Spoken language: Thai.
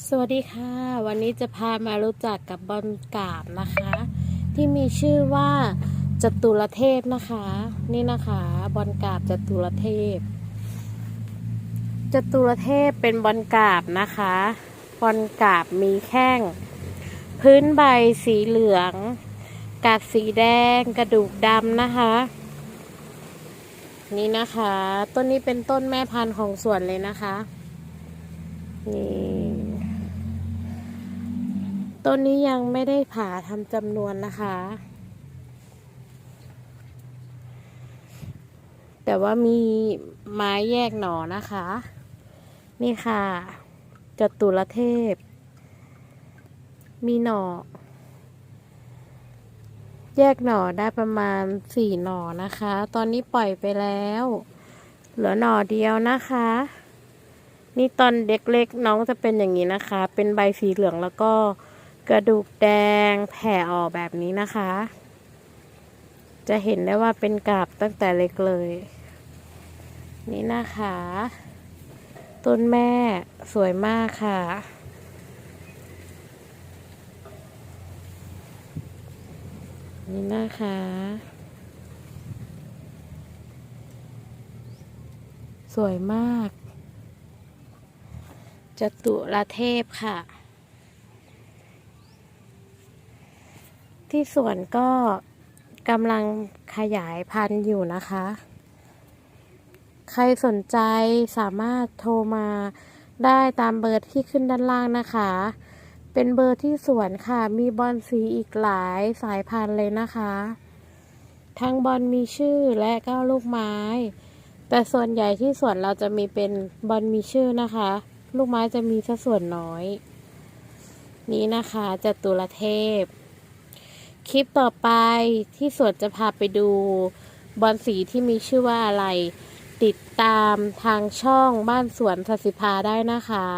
สวัสดีค่ะ วันนี้จะพามารู้จักกับบอลกาบนะคะ ที่มีชื่อว่าจตุรเทพนะคะ นี่นะคะบอลกาบจตุรเทพจตุรเทพเป็นบอลกาบนะคะบอลกาบมีแข้ง พื้นใบสีเหลือง กาดสีแดงกระดูกดำนะคะ นี่นะคะ ต้นนี้เป็นต้นแม่พันธุ์ของสวนเลยนะคะนี่ ต้นนี้ยังไม่ได้ผ่าทำจำนวนนะคะ แต่ว่ามีไม้แยกหน่อนะคะ นี่ค่ะจตุรเทพ มีหน่อ แยกหน่อได้ประมาณสี่หน่อนะคะ ตอนนี้ปล่อยไปแล้ว เหลือหน่อเดียวนะคะนี่ตอนเด็กๆน้องจะเป็นอย่างนี้นะคะ เป็นใบสีเหลืองแล้วก็ กระดูกแดงแผ่ออกแบบนี้นะคะ จะเห็นได้ว่าเป็นกาบตั้งแต่เล็กเลย นี่นะคะ ต้นแม่สวยมากค่ะ นี่นะคะสวยมาก จตุรเทพค่ะ ที่สวนก็กำลังขยายพันธุ์อยู่นะคะ ใครสนใจสามารถโทรมาได้ตามเบอร์ที่ขึ้นด้านล่างนะคะ เป็นเบอร์ที่สวนค่ะ มีบอลสีอีกหลายสายพันธุ์เลยนะคะ ทั้งบอลมีชื่อและก็ลูกไม้ แต่ส่วนใหญ่ที่สวนเราจะมีเป็นบอลมีชื่อนะคะ ลูกไม้จะมีสัดส่วนน้อย นี้นะคะจตุรเทพ คลิปต่อไปที่สวนจะพาไปดูบอลสีที่มีชื่อว่าอะไร ติดตามทางช่องบ้านสวนสัสิภาได้นะคะ